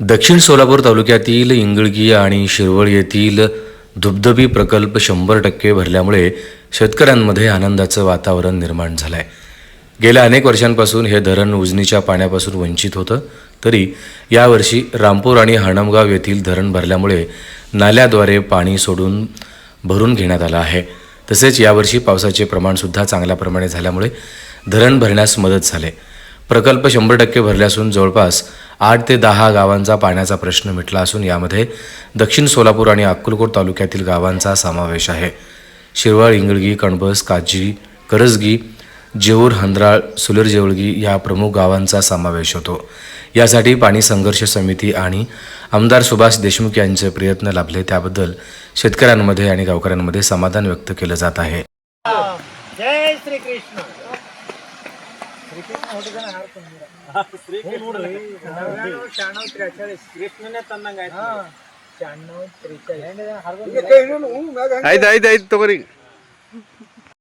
दक्षिण सोलापूर तालुक्यातील इंगळगी आणि शिरवळ येथील धुबधबी प्रकल्प शंभर टक्के भरल्यामुळे शेतकऱ्यांमध्ये आनंदाचं वातावरण निर्माण झालं आहे गेल्या अनेक वर्षांपासून हे धरण उजनीच्या पाण्यापासून वंचित होतं तरी यावर्षी रामपूर आणि हणमगाव येथील धरण भरल्यामुळे नाल्याद्वारे पाणी सोडून भरून घेण्यात आलं आहे. तसेच यावर्षी पावसाचे प्रमाणसुद्धा चांगल्या प्रमाणे झाल्यामुळे धरण भरण्यास मदत झाले. प्रकल्प शंभर टक्के भरले असून जवळपास आठ ते दहा गावांचा पाण्याचा प्रश्न मिटला असून यामध्ये दक्षिण सोलापूर आणि अक्कलकोट तालुक्यातील गावांचा समावेश आहे. शिरवाळ इंगळगी कणबस काजी करजगी जेऊर हंद्राळ सुलर जेवळगी या प्रमुख गावांचा समावेश होतो. यासाठी पाणी संघर्ष समिती आणि आमदार सुभाष देशमुख यांचे प्रयत्न लाभले. त्याबद्दल शेतकऱ्यांमध्ये आणि गावकऱ्यांमध्ये समाधान व्यक्त केलं जात आहे. जय श्री कृष्ण ಆಯ್ತು ಆಯ್ತು ಆಯ್ತು ತಗೋರಿ.